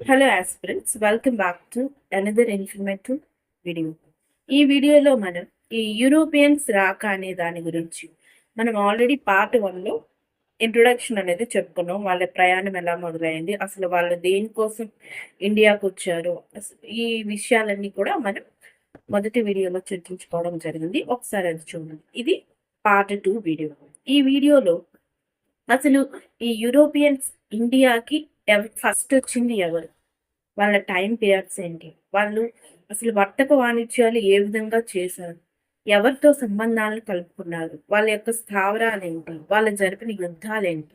Hello aspirants welcome back to another informative video ఈ వీడియోలో మనం ఈ యూరోపియన్స్ రాక అనే దాని గురించి మనం ఆల్రెడీ పార్ట్ వన్లో ఇంట్రొడక్షన్ అనేది చెప్పుకున్నాం. వాళ్ళ ప్రయాణం ఎలా మొదలైంది అసలు వాళ్ళు దేనికోసం ఇండియాకు వచ్చారు ఈ విషయాలన్నీ కూడా మనం మొదటి వీడియోలో చర్చించుకోవడం జరిగింది. ఒకసారి అది చూడండి. ఇది పార్ట్ టూ వీడియో ఈ వీడియోలో అసలు ఈ యూరోపియన్స్ ఇండియాకి ఫస్ట్ వచ్చింది ఎవరు? వాళ్ళ టైం పీరియడ్స్ ఏంటి? వాళ్ళు అసలు వర్తక వాణిజ్యాలు ఏ విధంగా చేశారు? ఎవరితో సంబంధాలను కలుపుకున్నారు? వాళ్ళ యొక్క స్థావరాలు ఏంటి? వాళ్ళ జరిపిన యుద్ధాలు ఏంటి?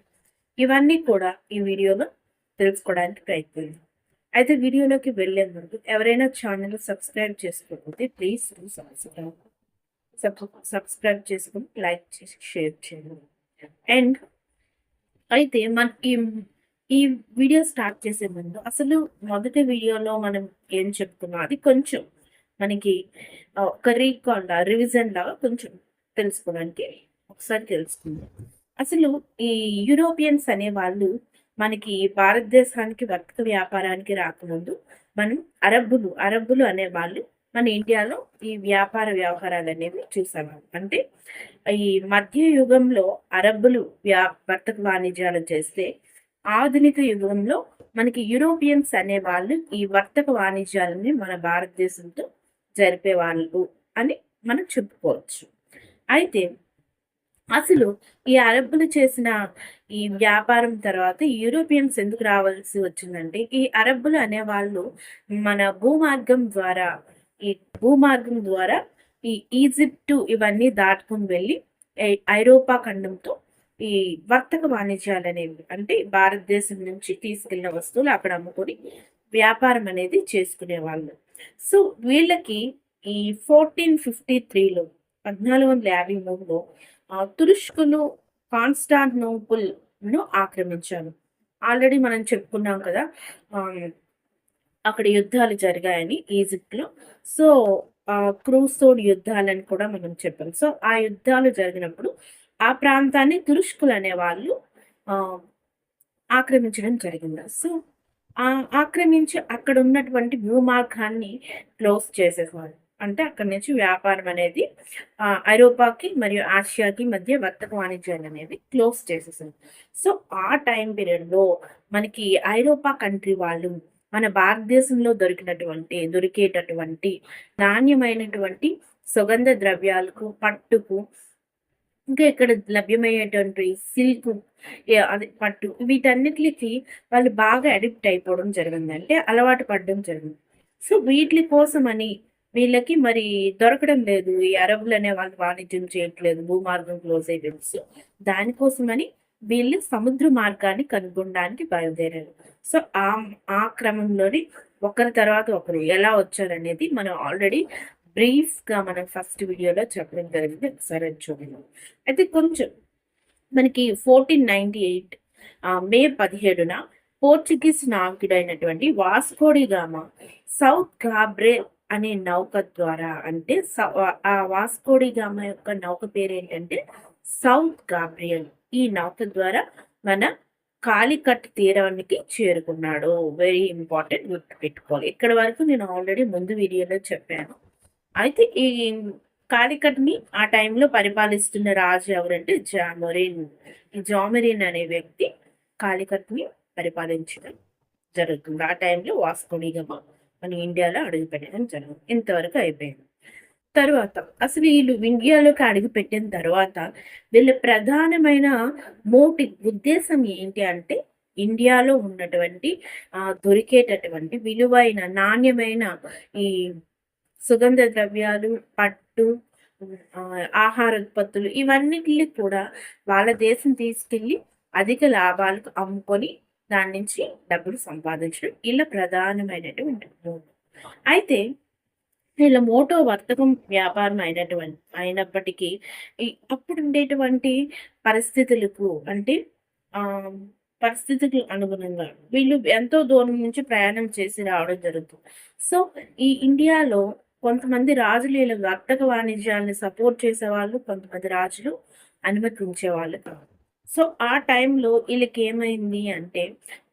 ఇవన్నీ కూడా ఈ వీడియోలో తెలుసుకోవడానికి ప్రయత్నించాం అయితే వీడియోలోకి వెళ్ళే ముందు ఎవరైనా ఛానల్ సబ్స్క్రైబ్ చేసుకోకపోతే ప్లీజ్ సబ్స్క్రైబ్ సబ్స్క్రైబ్ చేసుకుని లైక్ చేసి షేర్ చేయండి. అండ్ అయితే మనకి ఈ వీడియో స్టార్ట్ చేసే ముందు అసలు మొదటి వీడియోలో మనం ఏం చెప్తున్నాం? అది కొంచెం మనకి ఒక రీకాల్ రివిజన్ లాగా కొంచెం తెలుసుకోవడానికి ఒకసారి తెలుసుకుందాం. అసలు ఈ యూరోపియన్స్ అనే వాళ్ళు మనకి భారతదేశానికి వర్తక వ్యాపారానికి రాకముందు మనం అరబ్బులు అరబ్బులు అనే వాళ్ళు మన ఇండియాలో ఈ వ్యాపార వ్యవహారాలు అనేవి చూసాము అంటే ఈ మధ్య యుగంలో అరబ్బులు వ్యా వర్తక వాణిజ్యాలు చేస్తే ఆధునిక యుగంలో మనకి యూరోపియన్స్ అనే వాళ్ళు ఈ వర్తక వాణిజ్యాలని మన భారతదేశంతో జరిపే వాళ్ళు అని మనం చెప్పుకోవచ్చు. అయితే అసలు ఈ అరబ్బులు చేసిన ఈ వ్యాపారం తర్వాత యూరోపియన్స్ ఎందుకు రావాల్సి వచ్చిందంటే ఈ అరబ్బులు అనే వాళ్ళు మన భూమార్గం ద్వారా ఈ భూమార్గం ద్వారా ఈ ఈజిప్టు ఇవన్నీ దాటుకుని వెళ్ళి ఐరోపా ఖండంతో ఈ వర్తక వాణిజ్యాలు అనేవి అంటే భారతదేశం నుంచి తీసుకెళ్ళిన వస్తువులు అక్కడ అమ్ముకొని వ్యాపారం అనేది చేసుకునేవాళ్ళు. సో వీళ్ళకి ఈ ఫోర్టీన్ ఫిఫ్టీ త్రీలో పద్నాలుగు వందల యాభై మూడులో తురుష్కును తురుష్కులు కాన్స్టాంటినోపుల్ను ఆక్రమించారు. ఆల్రెడీ మనం చెప్పుకున్నాం కదా అక్కడ యుద్ధాలు జరిగాయని ఈజిప్ట్లో సో క్రూసోడ్ యుద్ధాలని కూడా మనం చెప్పాం. సో ఆ యుద్ధాలు జరిగినప్పుడు ఆ ప్రాంతాన్ని తురుష్కులు అనే వాళ్ళు ఆక్రమించడం జరిగింది. సో ఆక్రమించి అక్కడ ఉన్నటువంటి భూమార్గాన్ని క్లోజ్ చేసేవాళ్ళు. అంటే అక్కడి నుంచి వ్యాపారం అనేది ఐరోపాకి మరియు ఆసియాకి మధ్య వర్తక వాణిజ్యాలు అనేవి క్లోజ్ చేసేసారు సో ఆ టైం పీరియడ్లో మనకి ఐరోపా కంట్రీ వాళ్ళు మన భారతదేశంలో దొరికినటువంటి దొరికేటటువంటి నాణ్యమైనటువంటి సుగంధ ద్రవ్యాలకు పట్టుకు ఇంకా ఇక్కడ లభ్యమయ్యేటువంటి సిల్క్ అది పట్టు వీటన్నిటికి వాళ్ళు బాగా అడిక్ట్ అయిపోవడం జరిగింది. అంటే అలవాటు పడడం జరిగింది. సో వీటి కోసమని వీళ్ళకి మరి దొరకడం లేదు. ఈ అరబులు అనే వాళ్ళు వాణిజ్యం చేయట్లేదు. భూమార్గం క్లోజ్ అయిపోయింది సో దానికోసమని వీళ్ళు సముద్ర మార్గాన్ని కనుగొనడానికి బయలుదేరారు. సో ఆ ఆ క్రమంలోని ఒకరి తర్వాత ఒకరు ఎలా వచ్చారనేది మనం ఆల్రెడీ బ్రీఫ్గా మనం ఫస్ట్ వీడియోలో చెప్పడం జరిగింది. ఒకసారి చూడండి. అయితే కొంచెం మనకి ఫోర్టీన్ నైన్టీ ఎయిట్ మే పదిహేడున పోర్చుగీస్ నావికుడైనటువంటి వాస్కోడిగామా సౌత్ గాబ్రే అనే నౌక ద్వారా అంటే సౌ- ఆ వాస్కోడిగామ యొక్క నౌక పేరు ఏంటంటే సౌత్ గాబ్రియల్ ఈ నౌక ద్వారా మన కాలికట్ తీరానికి చేరుకున్నాడు. వెరీ ఇంపార్టెంట్ గుర్తు పెట్టుకోవాలి ఇక్కడ వరకు నేను ఆల్రెడీ ముందు వీడియోలో చెప్పాను. అయితే ఈ కాలికట్ని ఆ టైంలో పరిపాలిస్తున్న రాజు ఎవరంటే జామరిన్ ఈ జామరిన్ అనే వ్యక్తి కాలికట్ని పరిపాలించడం జరుగుతుంది. ఆ టైంలో వాస్కోడిగమా మన ఇండియాలో అడుగు పెట్టడం జరుగుతుంది. ఇంతవరకు అయిపోయింది. తర్వాత అసలు వీళ్ళు ఇండియాలోకి అడుగు పెట్టిన తర్వాత వీళ్ళ ప్రధానమైన మోటి ఉద్దేశం ఏంటి అంటే ఇండియాలో ఉన్నటువంటి దొరికేటటువంటి విలువైన నాణ్యమైన ఈ సుగంధ ద్రవ్యాలు పట్టు ఆహార ఉత్పత్తులు ఇవన్నిటిని కూడా వాళ్ళ దేశం తీసుకెళ్ళి అధిక లాభాలకు అమ్ముకొని దాని నుంచి డబ్బులు సంపాదించడం ఇలా ప్రధానమైనటువంటి మోటో అయితే వీళ్ళ మోటో వర్తకం వ్యాపారం అయినటువంటి అయినప్పటికీ అప్పుడు ఉండేటువంటి పరిస్థితులకు అంటే పరిస్థితులకు అనుగుణంగా వీళ్ళు ఎంతో దూరం నుంచి ప్రయాణం చేసి రావడం జరుగుతుంది. సో ఈ ఇండియాలో కొంతమంది రాజులు వీళ్ళ వర్తక వాణిజ్యాన్ని సపోర్ట్ చేసేవాళ్ళు కొంతమంది రాజులు అనుమతించేవాళ్ళు. సో ఆ టైంలో వీళ్ళకి ఏమైంది అంటే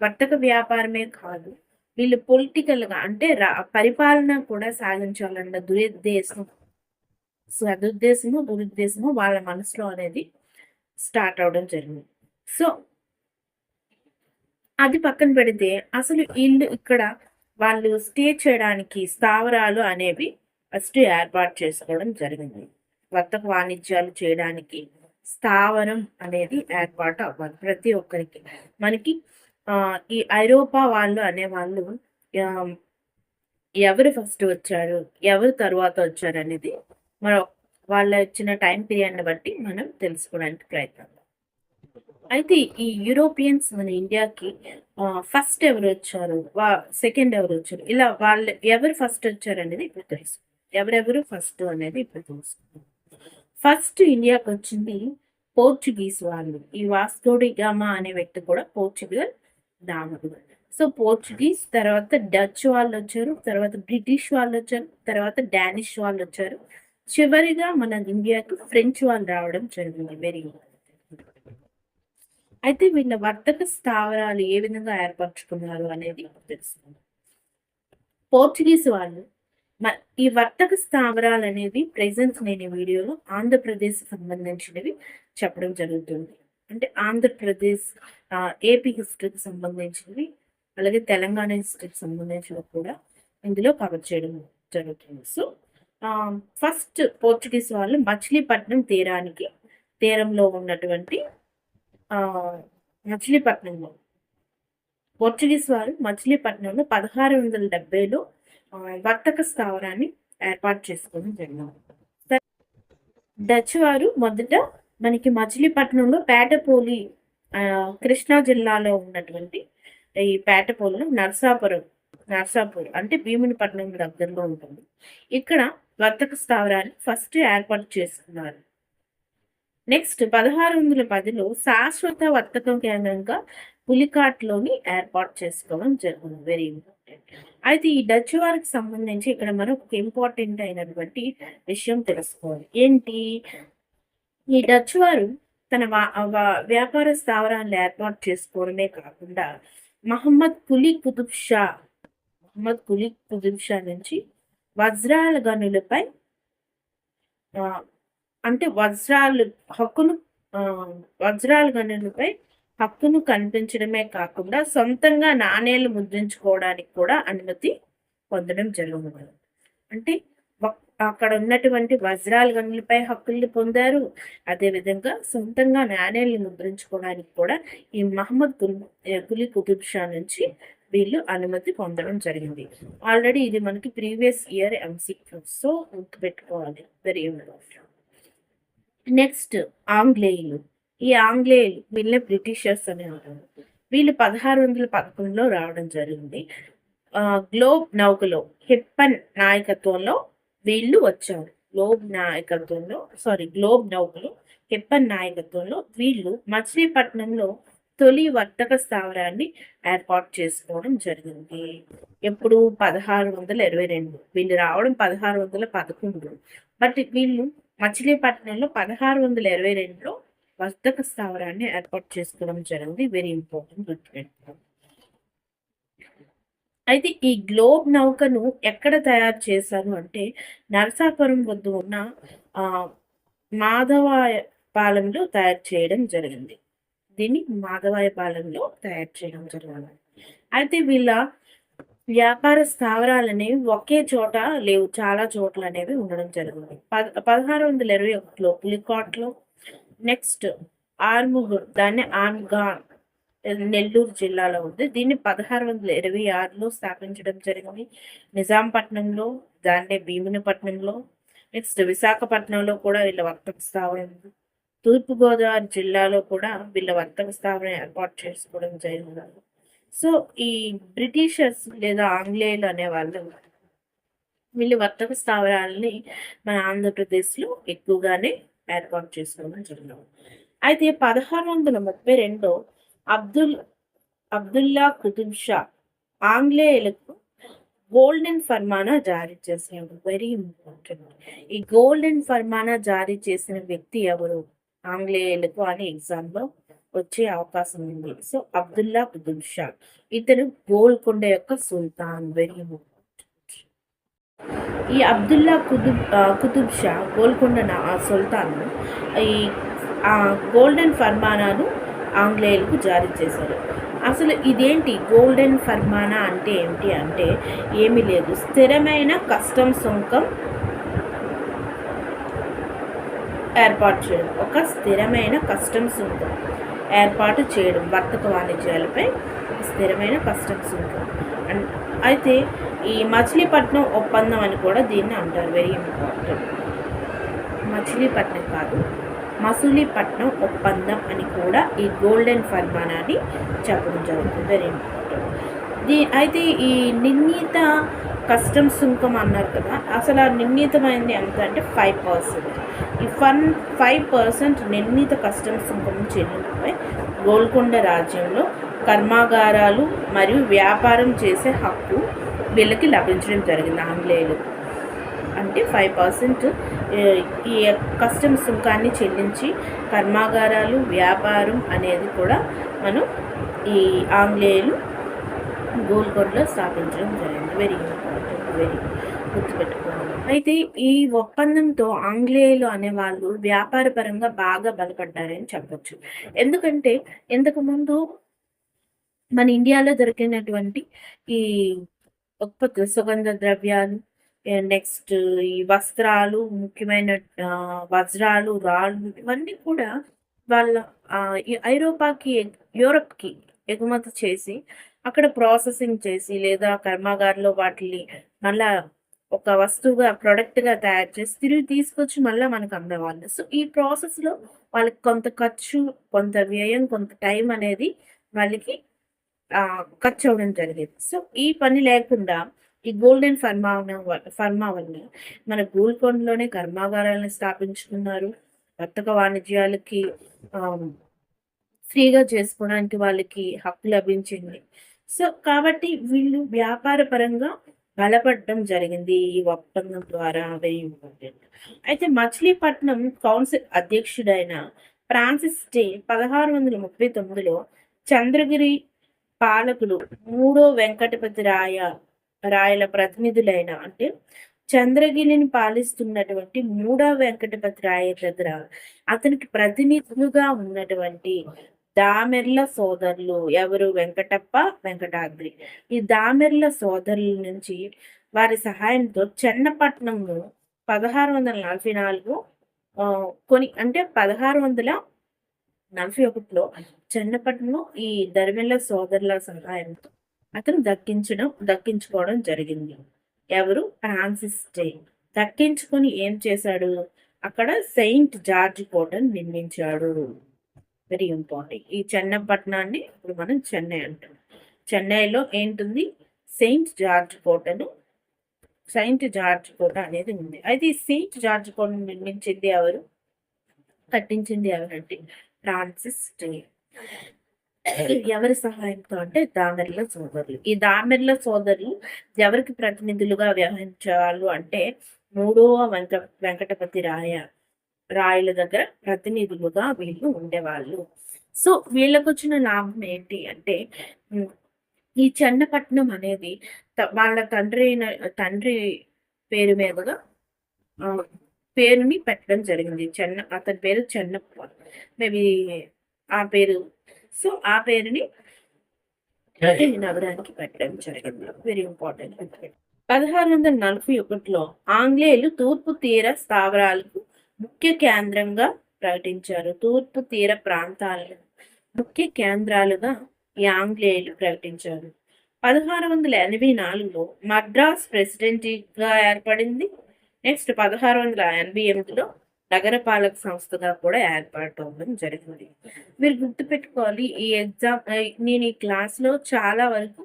వర్తక వ్యాపారమే కాదు వీళ్ళు పొలిటికల్గా అంటే రా పరిపాలన కూడా సాగించాలన్న దురుద్దేశం సదుద్దేశము దురుద్దేశము వాళ్ళ మనసులో అనేది స్టార్ట్ అవడం జరిగింది. సో అది పక్కన పెడితే అసలు వీళ్ళు ఇక్కడ వాళ్ళు స్టే చేయడానికి స్థావరాలు అనేవి ఫస్ట్ ఏర్పాటు చేసుకోవడం జరిగింది. వర్తక వాణిజ్యాలు చేయడానికి స్థావరం అనేది ఏర్పాటు అవ్వాలి ప్రతి ఒక్కరికి. మనకి ఈ ఐరోపా వాళ్ళు అనేవాళ్ళు వాళ్ళు ఎవరు ఫస్ట్ వచ్చారు ఎవరు తర్వాత వచ్చారు అనేది మన వాళ్ళ వచ్చిన టైం పీరియడ్ని బట్టి మనం తెలుసుకోవడానికి ప్రయత్నం అయితే ఈ యూరోపియన్స్ మన ఇండియాకి ఫస్ట్ ఎవరు వచ్చారు? వా సెకండ్ ఎవరు వచ్చారు? ఇలా వాళ్ళు ఎవరు ఫస్ట్ వచ్చారు అనేది ఇప్పుడు తెలుసు. ఎవరెవరు ఫస్ట్ అనేది ఇప్పుడు తెలుసు. ఫస్ట్ ఇండియాకి వచ్చింది పోర్చుగీస్ వాళ్ళు. ఈ వాస్కోడి గామా అనే వ్యక్తి కూడా పోర్చుగల్ దాముడు సో పోర్చుగీస్ తర్వాత డచ్ వాళ్ళు వచ్చారు తర్వాత బ్రిటిష్ వాళ్ళు వచ్చారు తర్వాత డానిష్ వాళ్ళు వచ్చారు. చివరిగా మన ఇండియాకి ఫ్రెంచ్ వాళ్ళు రావడం జరిగింది. వెరీ అయితే వీళ్ళ వర్తక స్థావరాలు ఏ విధంగా ఏర్పరచుకున్నారు అనేది తెలుస్తుంది పోర్చుగీస్ వాళ్ళు మ- ఈ వర్తక స్థావరాలు అనేది ప్రెజెన్స్ నేను వీడియోలో ఆంధ్రప్రదేశ్ సంబంధించినవి చెప్పడం జరుగుతుంది. అంటే ఆంధ్రప్రదేశ్ ఏపీ హిస్టరీకి సంబంధించినవి అలాగే తెలంగాణ హిస్టరీకి సంబంధించినవి కూడా ఇందులో కవర్ చేయడం జరుగుతుంది. సో ఫస్ట్ పోర్చుగీస్ వాళ్ళు మచిలీపట్నం తీరానికి తీరంలో ఉన్నటువంటి మచిలీపట్నంలో. పోర్చుగీస్ వారు మచిలీపట్నంలో పదహారు వందల డెబ్బైలో వర్తక స్థావరాన్ని ఏర్పాటు చేసుకోవడం జరిగింది. డచ్ వారు మొదట మనకి మచిలీపట్నంలో పేటపోలి కృష్ణా జిల్లాలో ఉన్నటువంటి ఈ పేటపోలిలో నర్సాపురం నర్సాపూర్ అంటే భీమునిపట్నం దగ్గరలో ఉంటుంది. ఇక్కడ వర్తక స్థావరాన్ని ఫస్ట్ ఏర్పాటు చేసుకున్నారు. నెక్స్ట్ పదహారు వందల పదిలో శాశ్వత వర్తక కేంద్రంగా పులికాట్లోని ఏర్పాటు చేసుకోవడం జరిగింది వెరీ ఇంపార్టెంట్ అయితే ఈ డచ్ వారికి సంబంధించి ఇక్కడ మరొక ఇంపార్టెంట్ అయినటువంటి విషయం తెలుసుకోవాలి. ఏంటి? ఈ డచ్ వారు తన వ్యాపార స్థావరాలను ఏర్పాటు చేసుకోవడమే కాకుండా మహమ్మద్ కులీ కుతుబ్ షా మహమ్మద్ కులీ కుతుబ్ షా నుంచి వజ్రాల గనులపై అంటే వజ్రాలు హక్కును వజ్రాలు గనులపై హక్కును కనిపించడమే కాకుండా సొంతంగా నాణేలు ముద్రించుకోవడానికి కూడా అనుమతి పొందడం జరుగుతుంది. అంటే అక్కడ ఉన్నటువంటి వజ్రాల గనులపై హక్కుల్ని పొందారు. అదేవిధంగా సొంతంగా నాణేలు ముద్రించుకోవడానికి కూడా ఈ మహమ్మద్ కులి కులీ కుతుబ్ షా నుంచి వీళ్ళు అనుమతి పొందడం జరిగింది. ఆల్రెడీ ఇది మనకి ప్రీవియస్ ఇయర్ ఎంసీక్యూ సో గుర్తుపెట్టుకోవాలి. Very important. నెక్స్ట్ ఆంగ్లేయులు. ఈ ఆంగ్లేయులు వీళ్ళే బ్రిటిషర్స్ అని అంటారు. వీళ్ళు పదహారు వందల పదకొండులో రావడం జరిగింది. గ్లోబ్ నౌకలో హిప్పన్ నాయకత్వంలో వీళ్ళు వచ్చారు. గ్లోబ్ నాయకత్వంలో సారీ గ్లోబ్ నౌకలో హిప్పన్ నాయకత్వంలో వీళ్ళు మచిలీపట్నంలో తొలి వర్తక స్థావరాన్ని ఏర్పాటు చేసుకోవడం జరిగింది. ఎప్పుడు? పదహారు వందల ఇరవై రెండు. వీళ్ళు రావడం పదహారు వందల పదకొండు. బట్ వీళ్ళు మచిలీపట్నంలో పదహారు వందల ఇరవై రెండులో వర్తక స్థావరాన్ని ఏర్పాటు చేసుకోవడం జరిగింది. వెరీ ఇంపార్టెంట్ గుర్తుపెట్టుకోండి అయితే ఈ గ్లోబ్ నౌకను ఎక్కడ తయారు చేశారు అంటే నరసాపురం వద్ద ఉన్న మాధవాయపాలెంలో తయారు చేయడం జరిగింది. దీన్ని మాధవాయపాలెంలో తయారు చేయడం జరిగింది. అయితే వీళ్ళ వ్యాపార స్థావరాలు అనేవి ఒకే చోట లేవు. చాలా చోట్ల అనేవి ఉండడం జరిగింది పద పదహారు వందల ఇరవై ఒకటిలో పులికాట్లో నెక్స్ట్ ఆర్ముగూర్ దాన్ని ఆన్గాన్ నెల్లూరు జిల్లాలో ఉంది. దీన్ని పదహారు వందల ఇరవై ఆరులో స్థాపించడం జరిగింది. నిజాంపట్నంలో దాన్నే భీమునిపట్నంలో నెక్స్ట్ విశాఖపట్నంలో కూడా వీళ్ళ వర్తక స్థావరం ఉంది. తూర్పుగోదావరి జిల్లాలో కూడా వీళ్ళ వర్తక స్థావరం ఏర్పాటు చేసుకోవడం జరిగింది. సో ఈ బ్రిటిషర్స్ లేదా ఆంగ్లేయులు అనేవాళ్ళు వీళ్ళు వర్తక స్థావరాలని మన ఆంధ్రప్రదేశ్లో ఎక్కువగానే ఏర్పాటు చేసుకోవడం జరిగింది. అయితే పదహారు వందల ముప్పై రెండులో అబ్దుల్ అబ్దుల్లా కుతుబ్ షా ఆంగ్లేయులకు గోల్డెన్ ఫర్మానా జారీ చేసినాడు వెరీ ఇంపార్టెంట్. ఈ గోల్డెన్ ఫర్మానా జారీ చేసిన వ్యక్తి ఎవరు? ఆంగ్లేయులకు అని ఎగ్జామ్లో వచ్చే అవకాశం ఉంది. సో అబ్దుల్లా కుతుబ్ షా ఇతను గోల్కొండ యొక్క సుల్తాన్ వెరీ ఇంపార్టెంట్ ఈ అబ్దుల్లా కుతుబ్ కుతుబ్ షా గోల్కొండ ఆ సుల్తాన్ ఈ గోల్డెన్ ఫర్మానాను ఆంగ్లేయులకు జారీ చేశారు. అసలు ఇదేంటి గోల్డెన్ ఫర్మానా అంటే ఏంటి అంటే ఏమీ లేదు. స్థిరమైన కస్టమ్ సుంకం ఏర్పాటు చేయడం. ఒక స్థిరమైన కస్టమ్ సుంకం. ఏర్పాటు చేయడం వర్తక వాణిజ్యాలపై స్థిరమైన కస్టమ్స్ ఉంటుంది అండ్ అయితే ఈ మచిలీపట్నం ఒప్పందం అని కూడా దీన్ని అంటారు. వెరీ ఇంపార్టెంట్ మచిలీపట్నం కాదు మసూలీపట్నం ఒప్పందం అని కూడా ఈ గోల్డెన్ ఫర్మానాన్ని చెప్పడం జరుగుతుంది. వెరీ ఇంపార్టెంట్ దీ అయితే ఈ నిర్ణీత కస్టమ్ సుంకం అన్నారు కదా అసలు ఆ నిర్ణీతమైనది ఎంత అంటే ఫైవ్ పర్సెంట్ ఈ ఫన్ ఫైవ్ పర్సెంట్ నిర్ణీత కస్టమ్ సుంకం చెల్లింపుపై గోల్కొండ రాజ్యంలో కర్మాగారాలు మరియు వ్యాపారం చేసే హక్కు వీళ్ళకి లభించడం జరిగింది ఆంగ్లేయులు. అంటే ఫైవ్ పర్సెంట్ ఈ కస్టమ్ సుంకాన్ని చెల్లించి కర్మాగారాలు వ్యాపారం అనేది కూడా మనం ఈ ఆంగ్లేయులు గోల్కొండలో స్థాపించడం జరిగింది. వెరీ ఇంపార్టెంట్ వెరీ గుర్తుపెట్టుకోవాలి. అయితే ఈ ఒప్పందంతో ఆంగ్లేయులు అనేవాళ్ళు వ్యాపారపరంగా బాగా బలపడ్డారని చెప్పచ్చు. ఎందుకంటే ఇంతకుముందు మన ఇండియాలో దొరికినటువంటి ఈ ఉత్పత్తులు సుగంధ ద్రవ్యాలు నెక్స్ట్ ఈ వస్త్రాలు ముఖ్యమైన వజ్రాలు రాళ్ళు ఇవన్నీ కూడా వాళ్ళ ఐరోపాకి యూరప్కి ఎగుమతి చేసి అక్కడ ప్రాసెసింగ్ చేసి లేదా కర్మాగారంలో వాటిని మళ్ళా ఒక వస్తువుగా ప్రొడక్ట్గా తయారు చేసి తిరిగి తీసుకొచ్చి మళ్ళీ మనకు అమ్మేవాళ్ళు సో ఈ ప్రాసెస్లో వాళ్ళకి కొంత ఖర్చు కొంత వ్యయం కొంత టైం అనేది వాళ్ళకి ఖర్చు అవ్వడం జరిగేది. సో ఈ పని లేకుండా ఈ గోల్డెన్ ఫర్మా ఫర్మా వల్ల మన గోల్కొండలోనే కర్మాగారాలను స్థాపించుకున్నారు. వర్తక వాణిజ్యాలకి ఫ్రీగా చేసుకోవడానికి వాళ్ళకి హక్కు లభించింది. సో కాబట్టి వీళ్ళు వ్యాపార పరంగా బలపడడం జరిగింది ఈ ఒప్పందం ద్వారా అయితే మచిలీపట్నం కౌన్సిల్ అధ్యక్షుడైన ఫ్రాన్సిస్ డే పదహారు వందల ముప్పై తొమ్మిదిలో చంద్రగిరి పాలకులు మూడో వెంకటపతి రాయ రాయల ప్రతినిధులైన అంటే చంద్రగిరిని పాలిస్తున్నటువంటి మూడో వెంకటపతి రాయ దగ్గర అతనికి ప్రతినిధులుగా ఉన్నటువంటి దామెర్ల సోదరులు ఎవరు? వెంకటప్ప వెంకటాద్రి. ఈ దామెర్ల సోదరుల నుంచి వారి సహాయంతో చెన్నపట్నంను పదహారు వందల నలభై నాలుగు కొని అంటే పదహారు వందల నలభై ఒకటిలో చెన్నపట్నం ఈ దరిమెల్ల సోదరుల సహాయంతో అతను దక్కించడం దక్కించుకోవడం జరిగింది. ఎవరు? ఫ్రాన్సిస్ డే దక్కించుకొని ఏం చేశాడు? అక్కడ సెయింట్ జార్జ్ కోటను నిర్మించాడు. వెరీ ఇంపార్టెంట్ ఈ చెన్నపట్నాన్ని ఇప్పుడు మనం చెన్నై అంటాం. చెన్నైలో ఏంటుంది? సెయింట్ జార్జ్ కోటను సెయింట్ జార్జ్ కోట అనేది ఉంది. అయితే ఈ సెయింట్ జార్జ్ కోటను నిర్మించింది ఎవరు? కట్టించింది ఎవరంటే? Francis Day. ఎవరి సహాయంతో అంటే దామెర్ల సోదరులు. ఈ దామెర్ల సోదరులు ఎవరికి ప్రతినిధులుగా వ్యవహరించేవాళ్ళు అంటే మూడవ వెంక వెంకటపతి రాయ రాయల దగ్గర ప్రతినిధులుగా వీళ్ళు ఉండేవాళ్ళు. సో వీళ్ళకు వచ్చిన లాభం ఏంటి అంటే ఈ చెన్నపట్నం అనేది వాళ్ళ తండ్రి తండ్రి పేరు మీదుగా పేరుని పెట్టడం జరిగింది. చెన్న అతని పేరు చెన్నప్ప. మేబీ ఆ పేరు సో ఆ పేరుని నగరానికి పెట్టడం జరిగింది. వెరీ ఇంపార్టెంట్ పదహారు వందల నలభై ఒకటిలో ఆంగ్లేయులు తూర్పు తీర స్థావరాలకు ముఖ్య కేంద్రంగా ప్రకటించారు. తూర్పు తీర ప్రాంతాలను ముఖ్య కేంద్రాలుగా ఈ ఆంగ్లేయులు ప్రకటించారు. పదహారు వందల ఎనభై నాలుగులో మద్రాస్ ప్రెసిడెంట్గా ఏర్పడింది. నెక్స్ట్ పదహారు వందల ఎనభై ఎనిమిదిలో నగరపాలక సంస్థగా కూడా ఏర్పాటు అవ్వడం జరిగింది. మీరు గుర్తుపెట్టుకోవాలి ఈ ఎగ్జామ్ నేను ఈ క్లాస్లో చాలా వరకు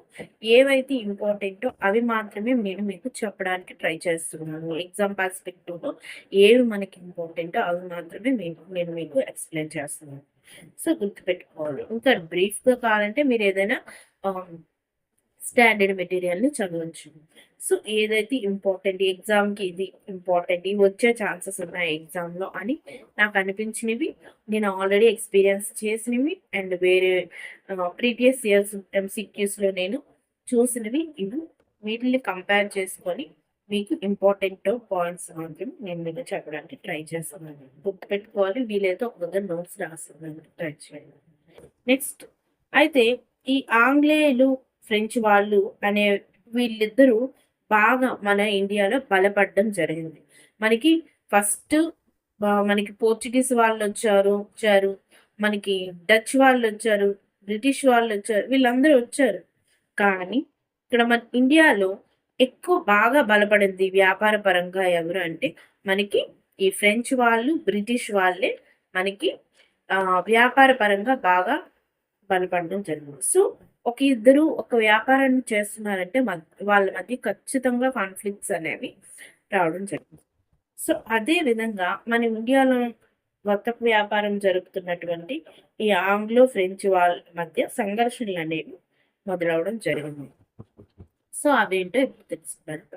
ఏవైతే ఇంపార్టెంటో అవి మాత్రమే నేను మీకు చెప్పడానికి ట్రై చేస్తున్నాను. ఎగ్జామ్ పర్స్పెక్టివ్లో ఏవి మనకి ఇంపార్టెంటో అవి మాత్రమే మీకు నేను మీకు ఎక్స్ప్లెయిన్ చేస్తున్నాను. సో గుర్తుపెట్టుకోవాలి. ఇంకా బ్రీఫ్గా కావాలంటే మీరు ఏదైనా స్టాండర్డ్ మెటీరియల్ని చదవచ్చు సో ఏదైతే ఇంపార్టెంట్ ఎగ్జామ్కి ఇది ఇంపార్టెంట్ ఇవి వచ్చే ఛాన్సెస్ ఉన్నాయి ఎగ్జామ్లో అని నాకు అనిపించినవి. నేను ఆల్రెడీ ఎక్స్పీరియన్స్ చేసినవి అండ్ వేరే ప్రీవియస్ ఇయర్స్ ఎంసీక్యూస్లో నేను చూసినవి. ఇవి వీటిని కంపేర్ చేసుకొని మీకు ఇంపార్టెంట్ పాయింట్స్ మాత్రం నేను మీకు చెప్పడానికి ట్రై చేస్తున్నాను బుక్ పెట్టుకోవాలి వీలైతే ఒక దగ్గర నోట్స్ రాస్తున్నాను ట్రై చేయండి. నెక్స్ట్ అయితే ఈ ఆంగ్లేయులు ఫ్రెంచ్ వాళ్ళు అనే వీళ్ళిద్దరూ బాగా మన ఇండియాలో బలపడడం జరిగింది. మనకి ఫస్ట్ మనకి పోర్చుగీస్ వాళ్ళు వచ్చారు వచ్చారు. మనకి డచ్ వాళ్ళు వచ్చారు బ్రిటిష్ వాళ్ళు వచ్చారు వీళ్ళందరూ వచ్చారు. కానీ ఇక్కడ మన ఇండియాలో ఎక్కువ బాగా బలపడింది వ్యాపార పరంగా ఎవరు అంటే మనకి ఈ ఫ్రెంచ్ వాళ్ళు బ్రిటిష్ వాళ్ళే మనకి వ్యాపార పరంగా బాగా బలపడడం జరిగింది. సో ఒక ఇద్దరు ఒక వ్యాపారాన్ని చేస్తున్నారంటే మ వాళ్ళ మధ్య ఖచ్చితంగా కాన్ఫ్లిక్ట్స్ అనేవి రావడం జరిగింది. సో అదే విధంగా మన ఇండియాలో వర్తక వ్యాపారం జరుపుతున్నటువంటి ఈ ఆంగ్లో ఫ్రెంచ్ వాళ్ళ మధ్య సంఘర్షణలు అనేవి మొదలవడం జరిగింది. సో అవేంటో ఇప్పుడు తెలుసుకుంటారు